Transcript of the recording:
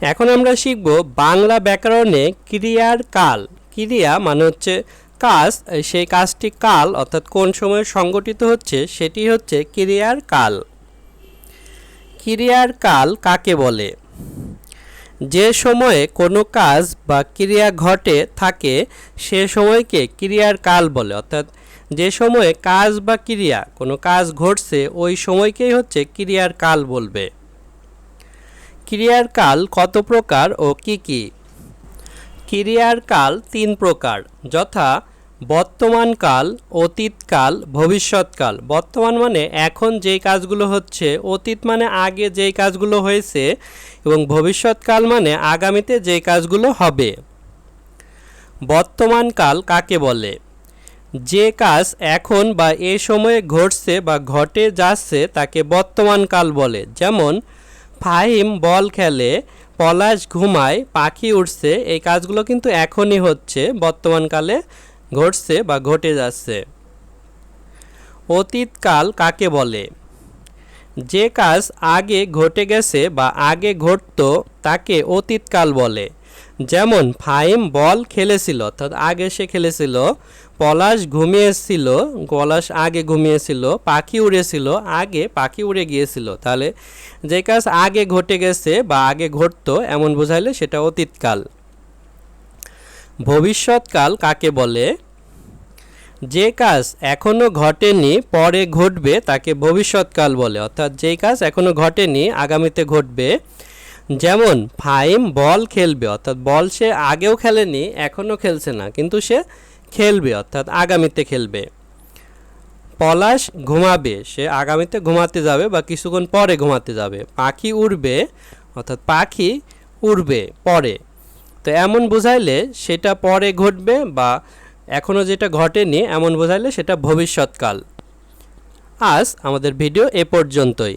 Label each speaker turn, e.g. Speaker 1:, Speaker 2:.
Speaker 1: এখন আমরা শিখব বাংলা ব্যাকরণে ক্রিয়ার কাল। ক্রিয়া মানে হচ্ছে কাজ, সেই কাজটি কাল অর্থাৎ কোন সময়ে সংগঠিত হচ্ছে সেটি হচ্ছে ক্রিয়ার কাল। ক্রিয়ার কাল কাকে বলে? যে সময়ে কোনো কাজ বা ক্রিয়া ঘটে থাকে, সে সময়কে ক্রিয়ার কাল বলে। অর্থাৎ যে সময়ে কাজ বা ক্রিয়া, কোনো কাজ ঘটছে, ওই সময়কেই হচ্ছে ক্রিয়ার কাল বলবে। ক্রিয়ার কাল কত প্রকার ও কি কি? ক্রিয়ার কাল তিন প্রকার, যথা বর্তমান কাল অতীতকাল, ভবিষ্যৎকাল। বর্তমান মানে এখন যেই কাজগুলো হচ্ছে, অতীত মানে আগে যেই কাজগুলো হয়েছে এবং ভবিষ্যৎকাল মানে আগামীতে যেই কাজগুলো হবে। বর্তমান কাল কাকে বলে? যে কাজ এখন বা এ সময়ে ঘটছে বা ঘটে যাচ্ছে তাকে বর্তমান কাল বলে। যেমন ফাহিম বল খেলে, পলাশ ঘুমায়, পাখি উঠছে এই কাজগুলো কিন্তু এখনই হচ্ছে বর্তমানকালে ঘটছে বা ঘটে যাচ্ছে। অতীতকাল কাকে বলে? যে কাজ আগে ঘটে গেছে বা আগে ঘটত তাকে অতীতকাল বলে। যেমন ফাইম বল খেলেছিল, অর্থাৎ আগে সে খেলেছিল, পলাশ ঘুমিয়েছিল, পলাশ আগে ঘুমিয়েছিল, পাখি উড়েছিল, আগে পাখি উড়ে গিয়েছিল। তাহলে যে কাজ আগে ঘটে গেছে বা আগে ঘটতো এমন বোঝাইলে সেটা অতীতকাল। ভবিষ্যৎকাল কাকে বলে? যে কাজ এখনও ঘটেনি, পরে ঘটবে তাকে ভবিষ্যৎকাল বলে। অর্থাৎ যেই কাজ এখনও ঘটেনি, আগামীতে ঘটবে যেমন, ফাইম বল খেলবে, অর্থাৎ বল সে আগেও খেলেনি, এখনও খেলছে না, কিন্তু সে খেলবে, অর্থাৎ আগামীতে খেলবে। পলাশ ঘুমাবে, সে আগামীতে ঘুমাতে যাবে বা কিছুক্ষণ পরে ঘুমাতে যাবে। পাখি উড়বে, অর্থাৎ পাখি উড়বে পরে। তো এমন বোঝাইলে সেটা পরে ঘটবে বা এখনও যেটা ঘটেনি, এমন বোঝাইলে সেটা ভবিষ্যৎকাল। আজ আমাদের ভিডিও এ পর্যন্তই।